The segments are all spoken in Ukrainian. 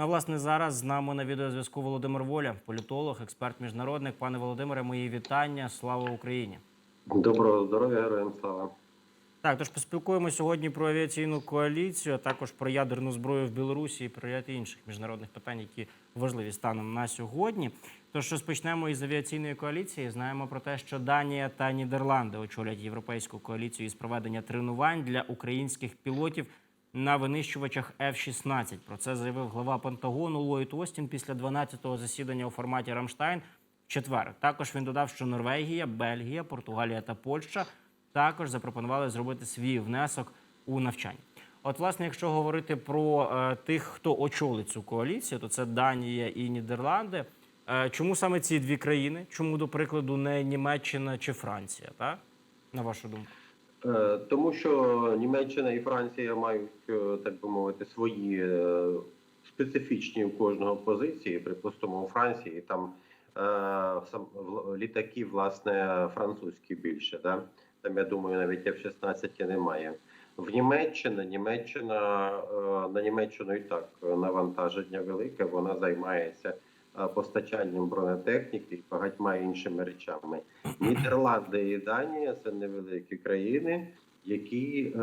А власне зараз з нами на відеозв'язку Володимир Воля, політолог, експерт міжнародник. Пане Володимире, мої вітання. Слава Україні! Доброго здоров'я, героям слава. Так, тож поспілкуємо сьогодні про авіаційну коаліцію, а також про ядерну зброю в Білорусі і про ряд інших міжнародних питань, які важливі станом на сьогодні. Тож розпочнемо із авіаційної коаліції. Знаємо про те, що Данія та Нідерланди очолять європейську коаліцію із проведення тренувань для українських пілотів на винищувачах F-16. Про це заявив глава Пентагону Ллойд Остін після 12-го засідання у форматі Рамштайн в четвер. Також він додав, що Норвегія, Бельгія, Португалія та Польща також запропонували зробити свій внесок у навчання. От, власне, якщо говорити про е, тих, хто очолить цю коаліцію, то це Данія і Нідерланди. Е, чому саме ці дві країни? Чому, до прикладу, не Німеччина чи Франція? Так? На вашу думку? Е, Тому що Німеччина і Франція мають, е, так би мовити, свої е, специфічні у кожного позиції. Припустимо, у Франції там літаки, власне, французькі більше. Да? Там, я думаю, навіть F-16 немає. В Німеччині Німеччина на Німеччину і так навантаження велике. Вона займається постачанням бронетехніки і багатьма іншими речами. Нідерланди і Данія це невеликі країни, які е,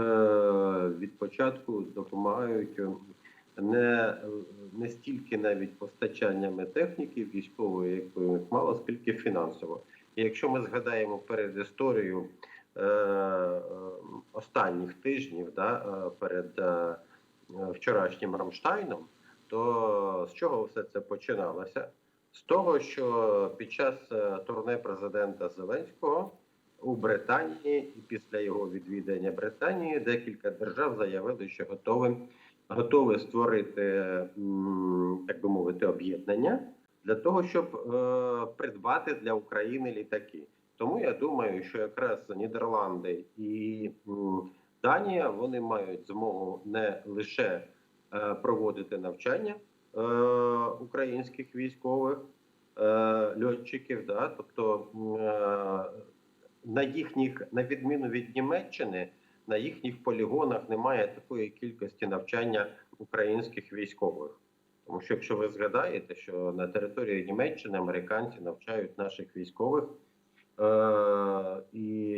від початку допомагають е, не, не стільки навіть постачаннями техніки військової, якої них мало, скільки фінансово. І якщо ми згадаємо перед історією е, останніх тижнів, да, е, перед е, вчорашнім Рамштайном, то з чого все це починалося? З того, що під час е, турне президента Зеленського у Британії і після його відвідання Британії декілька держав заявили, що готові, готові створити, так би мовити, об'єднання для того, щоб е, придбати для України літаки. Тому я думаю, що якраз Нідерланди і Данія вони мають змогу не лише проводити навчання е, українських військових е, льотчиків, да, тобто е, на їхніх, на відміну від Німеччини, на їхніх полігонах немає такої кількості навчання українських військових. Тому що, якщо ви згадаєте, що на території Німеччини американці навчають наших військових е- і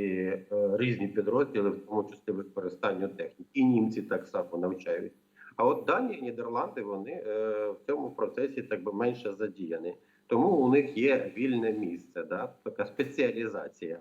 е, різні підрозділи, в тому числі використанню техніки, і німці так само навчають. А от Данія, Нідерланди, вони е, в цьому процесі так би менше задіяні. Тому у них є вільне місце, да? така спеціалізація.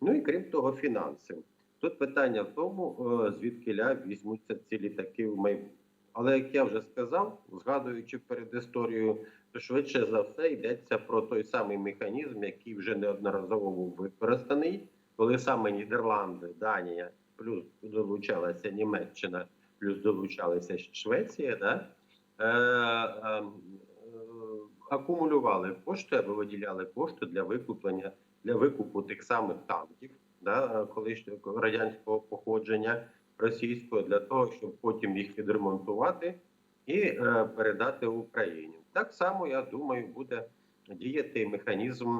Ну і крім того, фінанси. Тут питання в тому, е, звідки ля візьмуться ці літаки в майбутньому. Але як я вже сказав, згадуючи перед історією, то швидше за все йдеться про той самий механізм, який вже неодноразово був використаний, коли саме Нідерланди, Данія, плюс долучалася Німеччина, плюс долучалася Швеція, да, е, е, е, акумулювали кошти або виділяли кошти для викуплення для викупу тих самих танків, да, колишнього радянського походження російського, для того, щоб потім їх відремонтувати і е, передати Україні. Так само я думаю, буде діяти механізм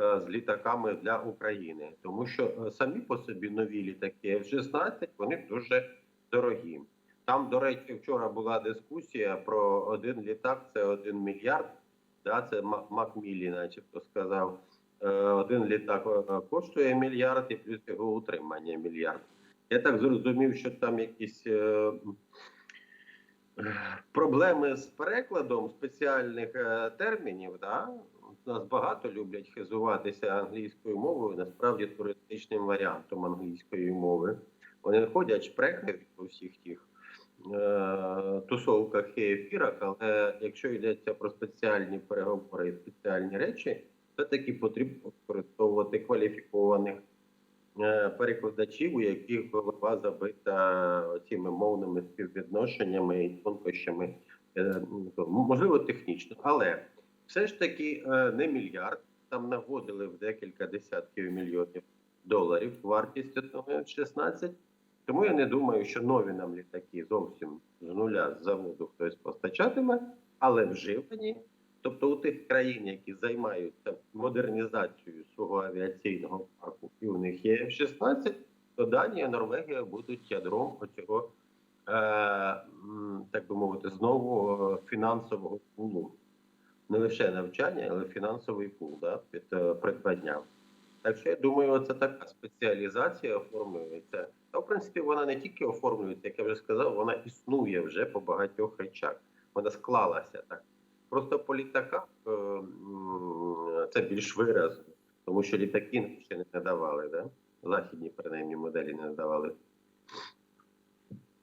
е, з літаками для України, тому що е, самі по собі нові літаки F-16, вони дуже дорогі. Там, до речі, вчора була дискусія про один літак, це один мільярд. Да, це Мак- Макмілі, начебто сказав. Е, Один літак е, коштує мільярд і плюс його утримання мільярд. Я так зрозумів, що там якісь е, проблеми з перекладом спеціальних термінів. Да? Нас багато люблять хизуватися англійською мовою, насправді туристичним варіантом англійської мови. Вони ходять шпрехи у всіх тих тусовках і ефірах, але якщо йдеться про спеціальні переговори і спеціальні речі, все-таки потрібно використовувати кваліфікованих е, перекладачів, у яких голова забита цими мовними співвідношеннями і тонкощами, е, ну, можливо, технічно, але все ж таки е, не мільярд. Там наводили в декілька десятків мільйонів доларів вартість одного F-16. Тому я не думаю, що нові нам літаки зовсім з нуля з заводу хтось постачатиме, але вживані. Тобто у тих країн, які займаються модернізацією свого авіаційного парку, і у них є F-16, то Данія, Норвегія будуть ядром оцього е, так би мовити, знову фінансового пулу. Не лише навчання, але фінансовий пул да, під е, придбання. Так що я думаю, це така спеціалізація оформлюється. Та в принципі вона не тільки оформлюється, як я вже сказав, вона існує вже по багатьох речах. Вона склалася так. Просто по літаках е, це більш виразно, тому що літаки ще не надавали, да? західні принаймні моделі не надавали.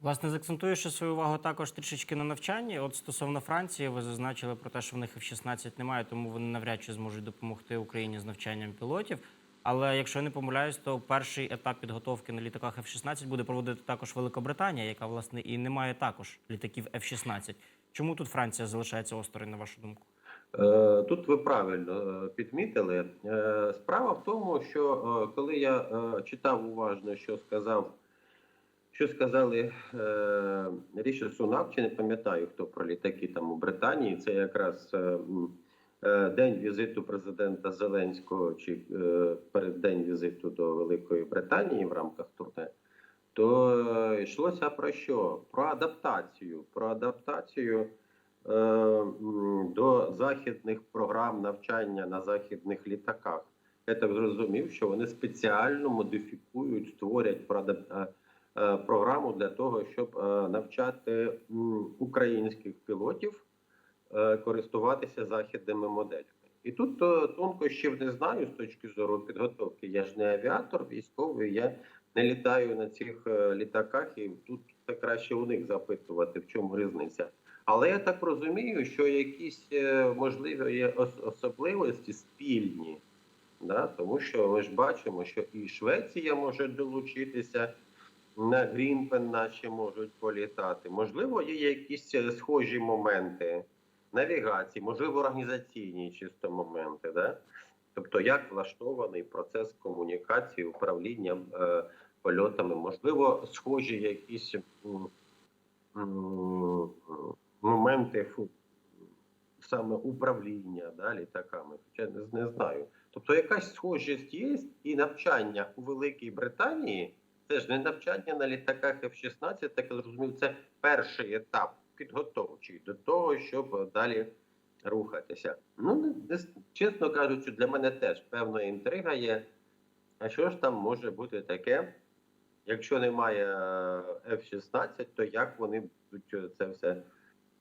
Власне, заакцентуючи свою увагу також трішечки на навчанні. От стосовно Франції, ви зазначили про те, що в них F-16 немає, тому вони навряд чи зможуть допомогти Україні з навчанням пілотів. Але якщо я не помиляюсь, то перший етап підготовки на літаках F-16 буде проводити також Великобританія, яка власне і не має також літаків F-16. Чому тут Франція залишається осторонь, на вашу думку? Е, Тут ви правильно е, підмітили. Е, Справа в тому, що коли я читав уважно, що сказав, що сказали Ріші Сунак, чи не пам'ятаю, хто про літаки там у Британії, це якраз день візиту президента Зеленського, чи е, переддень візиту до Великої Британії в рамках турне. То е, йшлося про що? Про адаптацію. Про адаптацію е, до західних програм навчання на західних літаках. Я так зрозумів, що вони спеціально модифікують, створять е, е, програму для того, щоб е, навчати українських пілотів е, користуватися західними моделями. І тут е, тонкощів не знаю з точки зору підготовки. Я ж не авіатор військовий, я не літаю на цих е, літаках, і тут це краще у них запитувати, в чому різниця. Але я так розумію, що якісь е, можливі особливості спільні, да? тому що ми ж бачимо, що і Швеція може долучитися. На Грінпен наші можуть політати. Можливо, є якісь е, схожі моменти навігації, можливо, організаційні чисто моменти. Да? Тобто, як влаштований процес комунікації, управління е, польотами, можливо, схожі якісь м, м, моменти саме управління да, літаками, хоча не, не знаю. Тобто, якась схожість є, і навчання у Великій Британії це ж не навчання на літаках F-16, так я зрозумів, це перший етап підготовчий до того, щоб далі рухатися. Ну, чесно кажучи, для мене теж певна інтрига є. А що ж там може бути таке? Якщо немає е, F-16, то як вони будуть е, це все?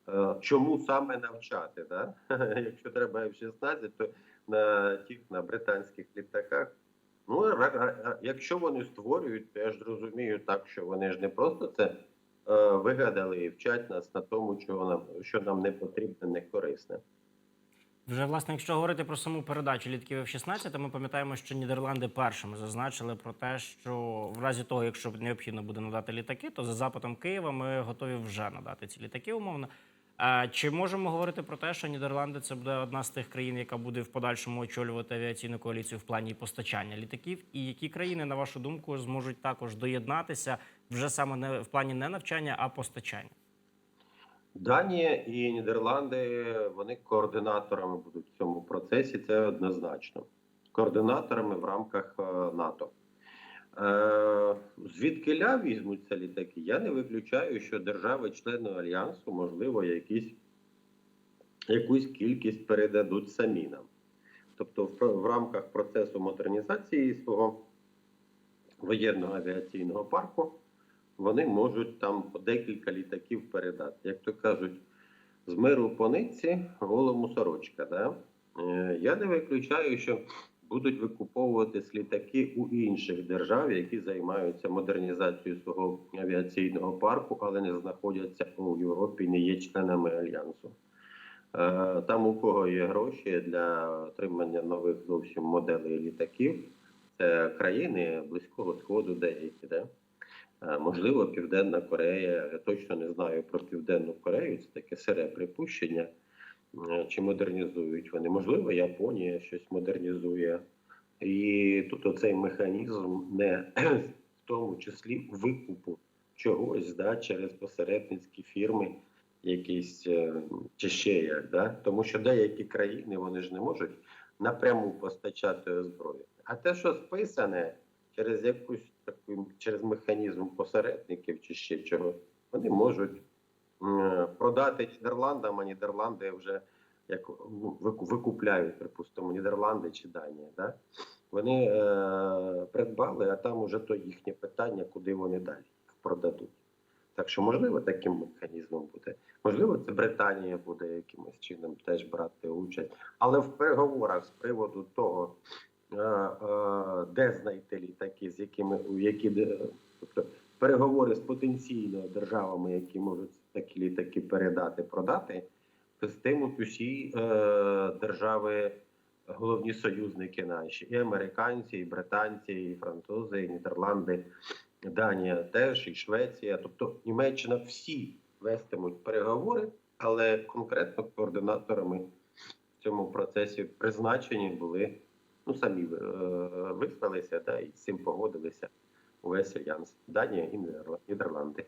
е, Чому саме навчати? Да? Якщо треба F-16, то на тих на британських літаках. Ну, якщо вони створюють, то я ж розумію так, що вони ж не просто це вигадали і вчать нас на тому, чого нам, що нам не потрібно, не корисне. Вже власне, якщо говорити про саму передачу літків F-16, то ми пам'ятаємо, що Нідерланди першими зазначили про те, що в разі того, якщо необхідно буде надати літаки, то за запитом Києва ми готові вже надати ці літаки умовно. Чи можемо говорити про те, що Нідерланди це буде одна з тих країн, яка буде в подальшому очолювати авіаційну коаліцію в плані постачання літаків? І які країни, на вашу думку, зможуть також доєднатися вже саме не в плані не навчання, а постачання? Данія і Нідерланди вони координаторами будуть в цьому процесі. Це однозначно. Координаторами в рамках е, НАТО. Е, звідки ля візьмуться літаки? Я не виключаю, що держави-члени альянсу, можливо, якісь, якусь кількість передадуть самі нам. Тобто, в, в рамках процесу модернізації свого воєнного авіаційного парку вони можуть там по декілька літаків передати. Як то кажуть, з миру по нитці голому сорочка. Да? Е, Я не виключаю, що будуть викуповуватись літаки у інших держав, які займаються модернізацією свого авіаційного парку, але не знаходяться у Європі, не є членами альянсу. Е, Там, у кого є гроші для отримання нових зовсім моделей літаків, це країни Близького Сходу, деякі, да? Е, Можливо, Південна Корея. Я точно не знаю про Південну Корею. Це таке сире припущення. Е, Чи модернізують вони? Можливо, Японія щось модернізує. І тут оцей механізм не в тому числі викупу чогось да, через посередницькі фірми, якісь е, чи ще як. Да? Тому що деякі країни вони ж не можуть напряму постачати зброю. А те, що списане через якусь таку через механізм посередників чи ще чого, вони можуть продати Нідерландам, а Нідерланди вже як викупляють, припустимо, Нідерланди чи Данія. Да? Вони е, придбали, а там уже то їхнє питання, куди вони далі продадуть. Так що, можливо, таким механізмом буде. Можливо, це Британія буде якимось чином теж брати участь. Але в переговорах з приводу того, е, е, де знайти літаки, з якими які тобто переговори з потенційно державами, які можуть такі літаки передати, продати, вестимуть усі е, держави, головні союзники наші, і американці, і британці, і французи, і Нідерланди, Данія теж, і Швеція. Тобто Німеччина всі вестимуть переговори, але конкретно координаторами в цьому процесі призначені були ну самі е, виспалися да, і з цим погодилися увесь альянс Данія і Нідерланди.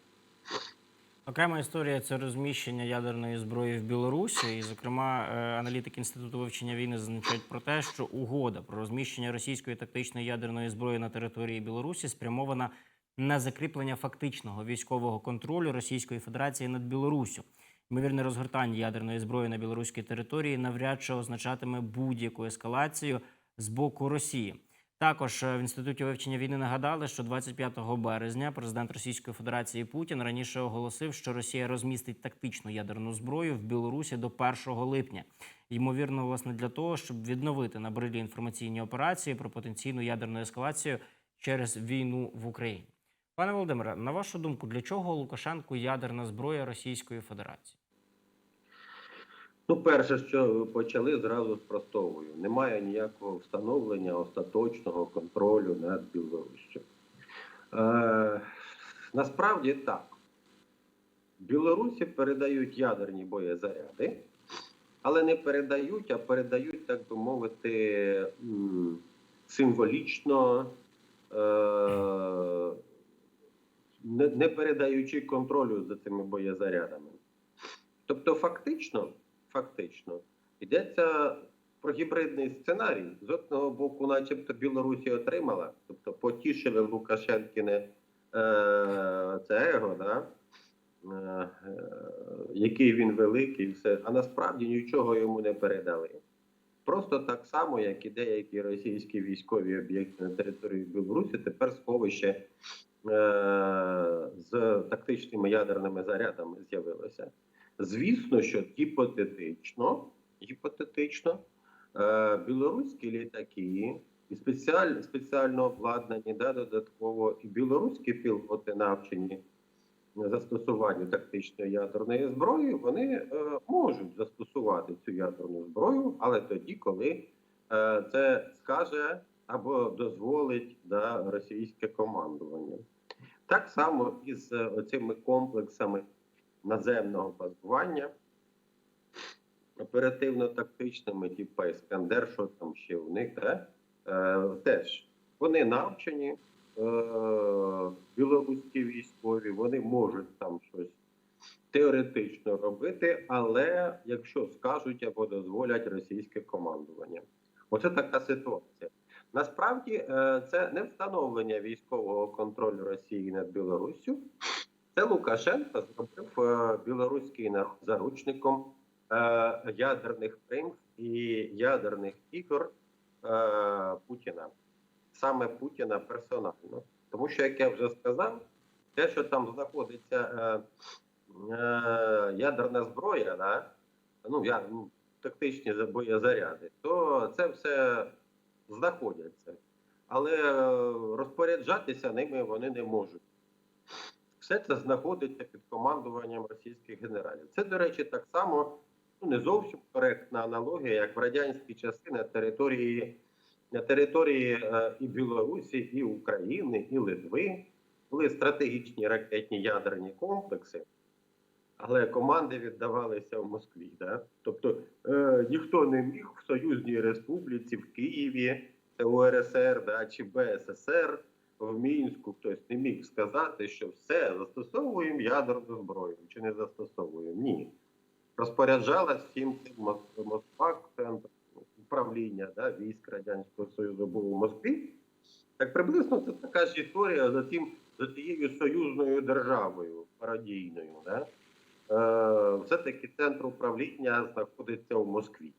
Окрема історія це розміщення ядерної зброї в Білорусі. І, зокрема, е, аналітики інституту вивчення війни зазначають про те, що угода про розміщення російської тактичної ядерної зброї на території Білорусі спрямована на закріплення фактичного військового контролю Російської Федерації над Білоруссю. Ймовірне розгортання ядерної зброї на білоруській території навряд чи означатиме будь-яку ескалацію з боку Росії. Також е, в інституті вивчення війни нагадали, що 25 березня президент Російської Федерації Путін раніше оголосив, що Росія розмістить тактичну ядерну зброю в Білорусі до 1 липня. Ймовірно, власне, для того, щоб відновити набрилі інформаційні операції про потенційну ядерну ескалацію через війну в Україні. Пане Володимире, на вашу думку, для чого Лукашенку ядерна зброя Російської Федерації? Ну, перше, що почали, зразу спростовую. Немає ніякого встановлення остаточного контролю над Білоруссю. Е, насправді так. Білорусі передають ядерні боєзаряди, але не передають, а передають, так би мовити, символічно, е, не передаючи контролю за цими боєзарядами. Тобто, фактично, фактично йдеться про гібридний сценарій. З одного боку, начебто, Білорусі отримала, тобто потішили Лукашенкіне е, це его, да? е, який він великий, все. а насправді нічого йому не передали. Просто так само, як і деякі російські військові об'єкти на території Білорусі, тепер сховище е, з тактичними ядерними зарядами з'явилося. Звісно, що гіпотетично, гіпотетично е, білоруські літаки і спеціаль, спеціально обладнані, да, додатково, і білоруські пілоти навчені застосуванню тактичної ядерної зброї, вони е, можуть застосувати цю ядерну зброю, але тоді, коли е, це скаже або дозволить да, російське командування. Так само і з е, цими комплексами наземного базування, оперативно-тактичними, типу Іскандер, що там ще у них, да? е, теж вони навчені, е, білоруські військові, вони можуть там щось теоретично робити, але якщо скажуть або дозволять російське командування. Оце така ситуація. Насправді е, це не встановлення військового контролю Росії над Білоруссю. Це Лукашенко зробив е, білоруський народ заручником е, ядерних примх і ядерних ігор е, Путіна, саме Путіна персонально. Тому що, як я вже сказав, те, що там знаходиться ядерна зброя, да? ну, я, ну, тактичні за- боєзаряди, то це все знаходяться. Але розпоряджатися ними вони не можуть. Все це знаходиться під командуванням російських генералів. Це, до речі, так само ну, не зовсім коректна аналогія, як в радянські часи на території, на території е, і Білорусі, і України, і Литви були стратегічні ракетні ядерні комплекси, але команди віддавалися в Москві. Да? Тобто е, ніхто не міг в Союзній Республіці, в Києві, УРСР да, чи БССР в Мінську хтось не міг сказати, що все, застосовуємо ядерну зброю чи не застосовуємо. Ні. Розпоряджалась всім цим Москва, центр управління да, військ Радянського Союзу був у Москві. Так приблизно це така ж історія. Затім з цією союзною державою пародійною, да? е, все-таки центр управління знаходиться в Москві.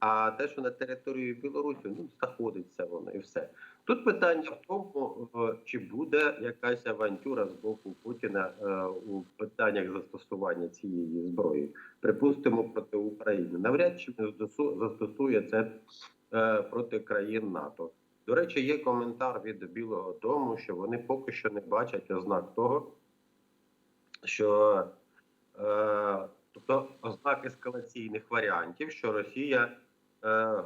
А те, що на території Білорусі, ну знаходиться воно і все. Тут питання в тому, е, чи буде якась авантюра з боку Путіна е, у питаннях застосування цієї зброї, припустимо, проти України. Навряд чи застосу- застосує це е, проти країн НАТО. До речі, є коментар від Білого Дому, що вони поки що не бачать ознак того, що тобто ознак ескалаційних варіантів, що Росія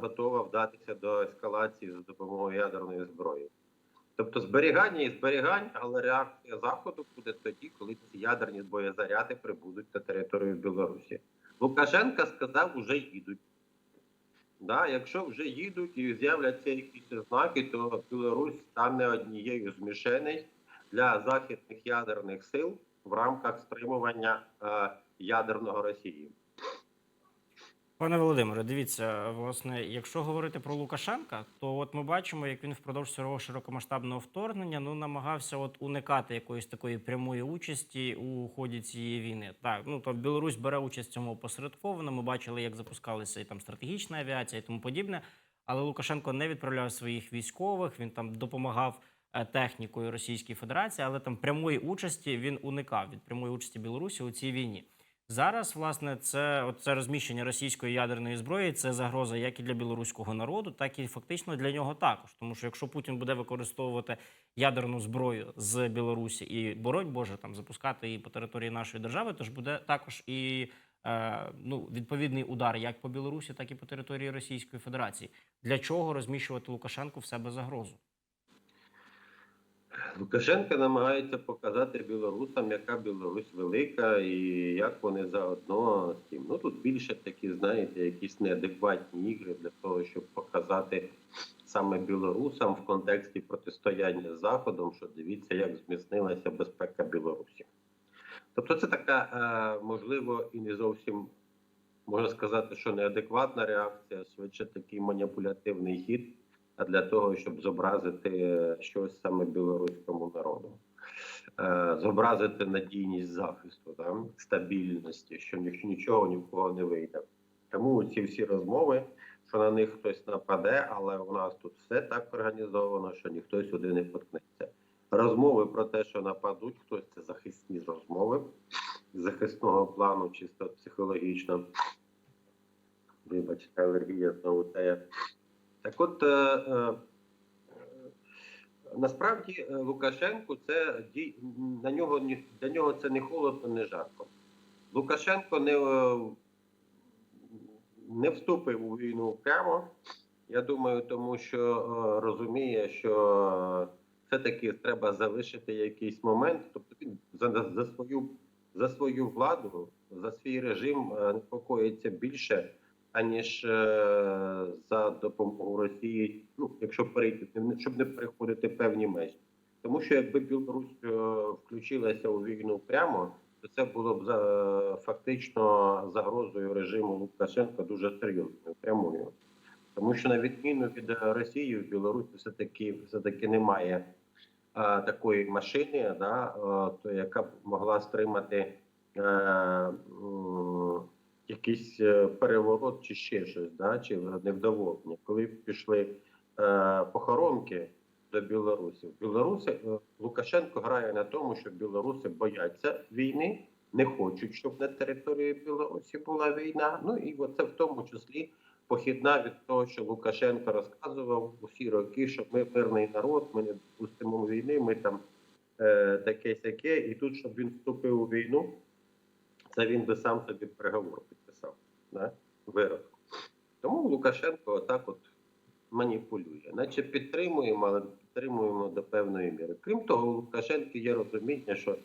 готова вдатися до ескалації за допомогою ядерної зброї. Тобто зберігання і зберігання, але реакція Заходу буде тоді, коли ці ядерні боєзаряди прибудуть на територію Білорусі. Лукашенко сказав, вже їдуть. Да, якщо вже їдуть і з'являться якісь ознаки, то Білорусь стане однією з мішеней для західних ядерних сил в рамках стримування е, ядерного Росії. Пане Володимире, дивіться, власне, якщо говорити про Лукашенка, то от ми бачимо, як він впродовж цього широкомасштабного вторгнення ну намагався от уникати якоїсь такої прямої участі у ході цієї війни. Так, ну то Білорусь бере участь в цьому опосередковано. Ми бачили, як запускалися і там стратегічна авіація і тому подібне. Але Лукашенко не відправляв своїх військових. Він там допомагав е, технікою Російській Федерації, але там прямої участі він уникав від прямої участі Білорусі у цій війні. Зараз, власне, це це розміщення російської ядерної зброї. Це загроза як і для білоруського народу, так і фактично для нього також. Тому що якщо Путін буде використовувати ядерну зброю з Білорусі і боронь Боже там запускати її по території нашої держави, то ж буде також і е, ну відповідний удар як по Білорусі, так і по території Російської Федерації. Для чого розміщувати Лукашенку в себе загрозу? Лукашенко намагається показати білорусам, яка Білорусь велика, і як вони заодно з тим. Ну тут більше такі, знаєте, якісь неадекватні ігри для того, щоб показати саме білорусам в контексті протистояння з Заходом, що дивіться, як зміцнилася безпека Білорусі. Тобто, це така, е, можливо, і не зовсім можна сказати, що неадекватна реакція, швидше такий маніпулятивний хід для того, щоб зобразити щось саме білоруському народу, Е, зобразити надійність захисту, да? стабільності, що нічого ні в кого не вийде. Тому ці всі розмови, що на них хтось нападе, але у нас тут все так організовано, що ніхто сюди не поткнеться. Розмови про те, що нападуть, хтось це захисні розмови захисного плану, чисто психологічно. Вибачте, алергія знову те. Так от, е, е, насправді е, Лукашенку це на нього для нього це не холодно, не жарко. Лукашенко не, не вступив у війну прямо. Я думаю, тому що розуміє, що все-таки треба залишити якийсь момент. Тобто він за, за свою за свою владу, за свій режим непокоїться більше аніж е, за допомогу Росії, ну якщо перейти, щоб не переходити певні межі. Тому що якби Білорусь е, включилася у війну прямо, то це було б за фактично загрозою режиму Лукашенка дуже серйозною прямою. Тому що на відміну від Росії, в Білорусі все таки все таки немає е, такої машини, да, е, то яка б могла стримати. Якийсь е, переворот чи ще щось, да, чи невдоволення. Коли пішли е, похоронки до Білорусі, в Білорусі е, Лукашенко грає на тому, що білоруси бояться війни, не хочуть, щоб на території Білорусі була війна. Ну і оце в тому числі похідна від того, що Лукашенко розказував усі роки, що ми мирний народ, ми не допустимо війни, ми там е, таке сяке, і тут, щоб він вступив у війну. Це він би сам собі переговор підписав, да? вирок. Тому Лукашенко отак от маніпулює. Наче підтримуємо, але підтримуємо до певної міри. Крім того, у Лукашенка є розуміння, що е,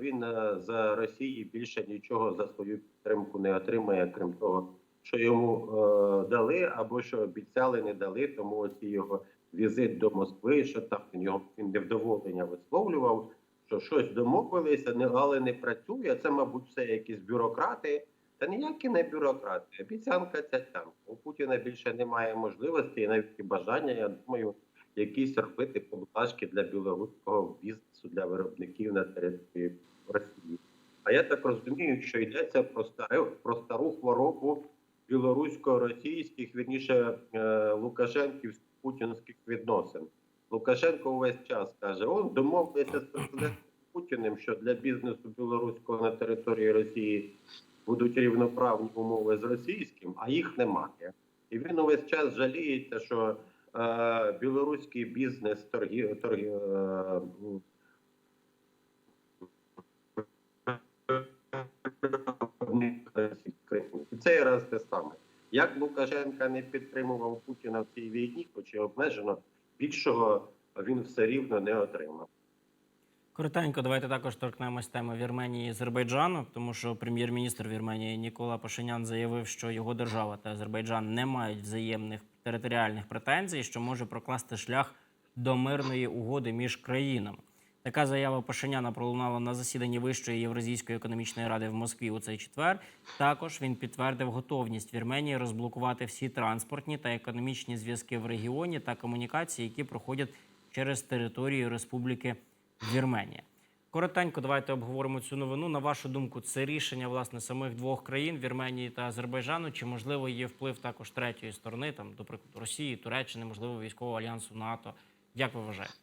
він е, за Росії більше нічого за свою підтримку не отримає, крім того, що йому е, дали або що обіцяли, не дали. Тому оці його візит до Москви, що там він його він невдоволення висловлював що щось домовилися, але не працює. Це, мабуть, все якісь бюрократи. Та ніякі не бюрократи. Обіцянка ця там. У Путіна більше немає можливості і навіть і бажання. Я думаю, якісь робити поблажки для білоруського бізнесу, для виробників на території Росії. А я так розумію, що йдеться про стару, про стару хворобу білорусько-російських, вірніше е, Лукашенківських путінських відносин. Лукашенко увесь час каже: он домовилися з президентом Путіним, що для бізнесу білоруського на території Росії будуть рівноправні умови з російським, а їх немає. І він увесь час жаліється, що е, білоруський бізнес торгі, торгі, е, і цей раз те саме. Як Лукашенка не підтримував Путіна в цій війні, хоч і обмежено, більшого він все рівно не отримав. Коротенько, давайте також торкнемось теми Вірменії і Азербайджану, тому що прем'єр-міністр Вірменії Нікола Пашинян заявив, що його держава та Азербайджан не мають взаємних територіальних претензій, що може прокласти шлях до мирної угоди між країнами. Така заява Пашиняна пролунала на засіданні Вищої Євразійської економічної ради в Москві у цей четвер. Також він підтвердив готовність Вірменії розблокувати всі транспортні та економічні зв'язки в регіоні та комунікації, які проходять через територію Республіки Вірменія. Коротенько, давайте обговоримо цю новину. На вашу думку, це рішення власне самих двох країн Вірменії та Азербайджану, чи можливо є вплив також третьої сторони, там, до прикладу, Росії, Туреччини, можливо, військового альянсу НАТО? Як ви вважаєте?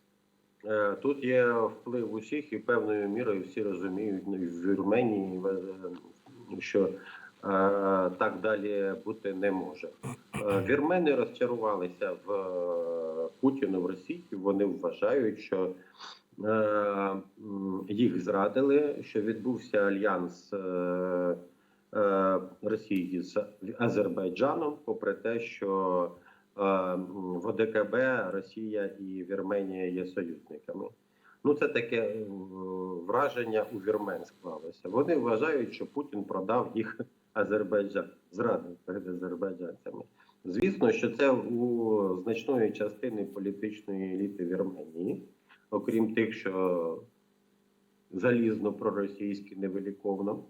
Е, Тут є вплив усіх, і певною мірою всі розуміють ну, в Вірменії, е, що е, так далі бути не може. Вірмени розчарувалися в Путіну в Росії. Вони вважають, що їх зрадили, що відбувся альянс е, е, Росії з Азербайджаном, попри те, що е, в ОДКБ Росія і Вірменія є союзниками. Ну, це таке е, враження у вірмен склалося. Вони вважають, що Путін продав їх Азербайджан, зрадив перед азербайджанцями. Звісно, що це у значної частини політичної еліти Вірменії, окрім тих, що залізно проросійські невиліковно.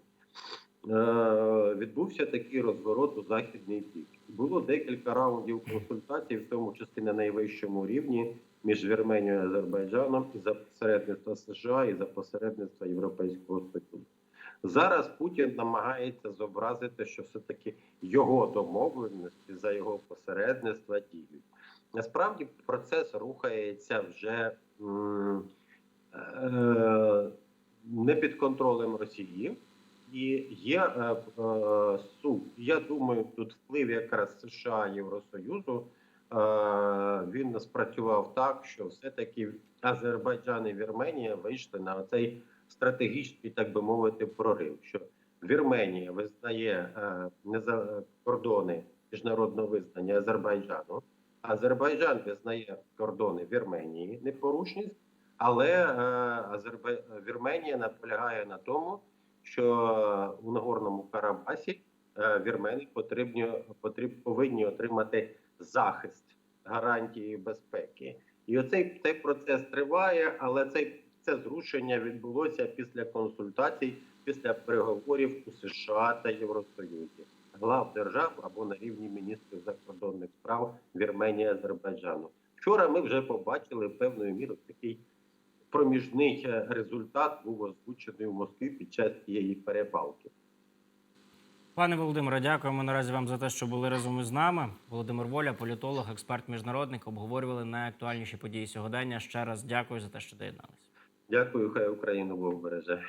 Е, відбувся такий розворот у західний бік. Було декілька раундів консультацій, в тому числі на найвищому рівні між Вірменією і Азербайджаном і за посередництва США і за посередництва Європейського Союзу. Зараз Путін намагається зобразити, що все-таки його домовленості за його посередництва діють. Насправді процес рухається вже е, не під контролем Росії. І є е, е. Я думаю, тут вплив якраз США Євросоюзу. Е, він спрацював так, що все-таки Азербайджан і Вірменія вийшли на цей стратегічний, так би мовити, прорив. Що Вірменія визнає е, кордони міжнародного визнання Азербайджану. Азербайджан визнає кордони Вірменії непорушність, але е, Азербай... Вірменія наполягає на тому, що у Нагорному Карабасі е, вірмени потрібні, потріб, повинні отримати захист гарантії безпеки. І оцей цей процес триває, але цей це зрушення відбулося після консультацій, після переговорів у США та Євросоюзі, глав держав або на рівні міністрів закордонних справ Вірменії Азербайджану. Вчора ми вже побачили певною мірою такий проміжний е, результат був озвучений в Москві під час цієї перепалки. Пане Володимире, дякуємо наразі вам за те, що були разом із нами. Володимир Воля, політолог, експерт, міжнародник, обговорювали найактуальніші події сьогодення. Ще раз дякую за те, що доєдналися. Дякую, хай Україну Бог береже.